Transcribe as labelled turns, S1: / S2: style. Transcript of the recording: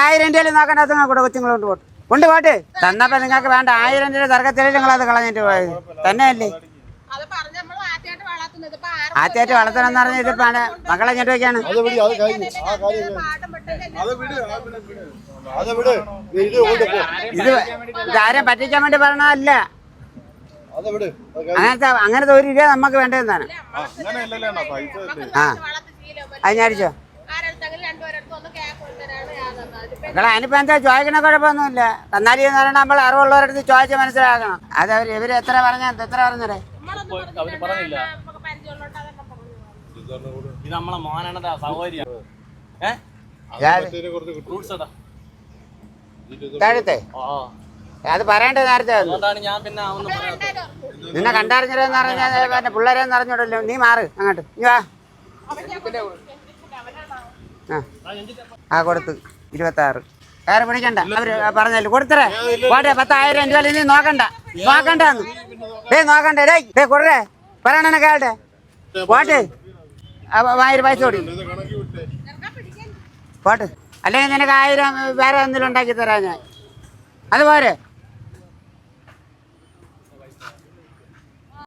S1: ആയിരം രൂപയിൽ നോക്കണ്ടത് കൂടെ കൊച്ചുങ്ങളുണ്ട് പോട്ടെ. കൊണ്ട് പോട്ട്. തന്നപ്പോ നിങ്ങൾക്ക് വേണ്ട ആയിരം രൂപ തർക്കത്തിൽ നിങ്ങൾ അത് കളഞ്ഞിട്ട് പോയത്. തന്നെയല്ലേ?
S2: ആദ്യമായിട്ട് വളർത്തുന്നത് ഇപ്പൊ ആറ്
S1: ആദ്യമായിട്ട് വളർത്തണം എന്ന് പറഞ്ഞ ഇതിപ്പാണ് മക്കളെ ഞാൻ വെക്കാണ്
S3: ഇത്
S1: ഇതാരും പറ്റിക്കാൻ വേണ്ടി
S3: പറഞ്ഞതല്ല.
S1: അങ്ങനത്തെ അങ്ങനത്തെ ഒരു രൂപ നമുക്ക് വേണ്ടതെന്നാണ്. ആ. അത് ഞാൻ അടിച്ചോ?
S2: ആരെടുത്തെങ്കിലും രണ്ടുപേരെടുത്ത് ഒന്ന് കേക്ക് കൊടുത്തരാണ് യാതൊന്നും അതിപ്പോ
S1: മക്കളെ അതിനിപ്പോ എന്താ ചോദിക്കണ? കുഴപ്പമൊന്നുമില്ല. തന്നാലി എന്ന് പറയുന്നത് നമ്മൾ അറിവുള്ളവരടുത്ത് ചോദിച്ച് മനസ്സിലാക്കണം. അത് അവർ ഇവർ എത്ര പറഞ്ഞ എത്ര പറഞ്ഞേ
S2: നമ്മളൊന്നും
S4: പറഞ്ഞില്ല.
S2: നമുക്ക് പരിചയമുള്ളോണ്ട് അതൊക്കെ
S4: ഇത് നമ്മളെ മോനാണതാ സൗകര്യം ഏ?
S3: മറ്റേതിനെ കുറച്ച് കിട്ടും.
S4: ഫ്രൂട്ട്സ് ഇടാ
S1: താഴത്തെ അത് പറയേണ്ടത് നേരത്തെ നിന്നെ കണ്ടറിഞ്ഞില്ലെന്ന് പറഞ്ഞാൽ പിന്നെ അറിഞ്ഞോടല്ലോ അറിഞ്ഞൂടല്ലോ നീ മാറ് അങ്ങോട്ട്. നീ വാ. ആ. കൊടുത്ത്. ഇരുപത്താറ്. വേറെ പിടിക്കണ്ട അവർ പറഞ്ഞല്ലോ. കൊടുത്തരേ. പോട്ടെ പത്തായിരം രൂപ നീ നോക്കണ്ട. നോക്കണ്ട ഡേ നോക്കണ്ടേ. ഡേ ഡേ കൊടുറേ പറയണ കേട്ടെ പോട്ടെ. ആയിരം പൈസ കൊടുക്കും. പോട്ടെ. അല്ലെങ്കിൽ നിനക്ക് ആയിരം വേറെ എന്തെങ്കിലും ഉണ്ടാക്കി തരാം ഞാൻ. അത്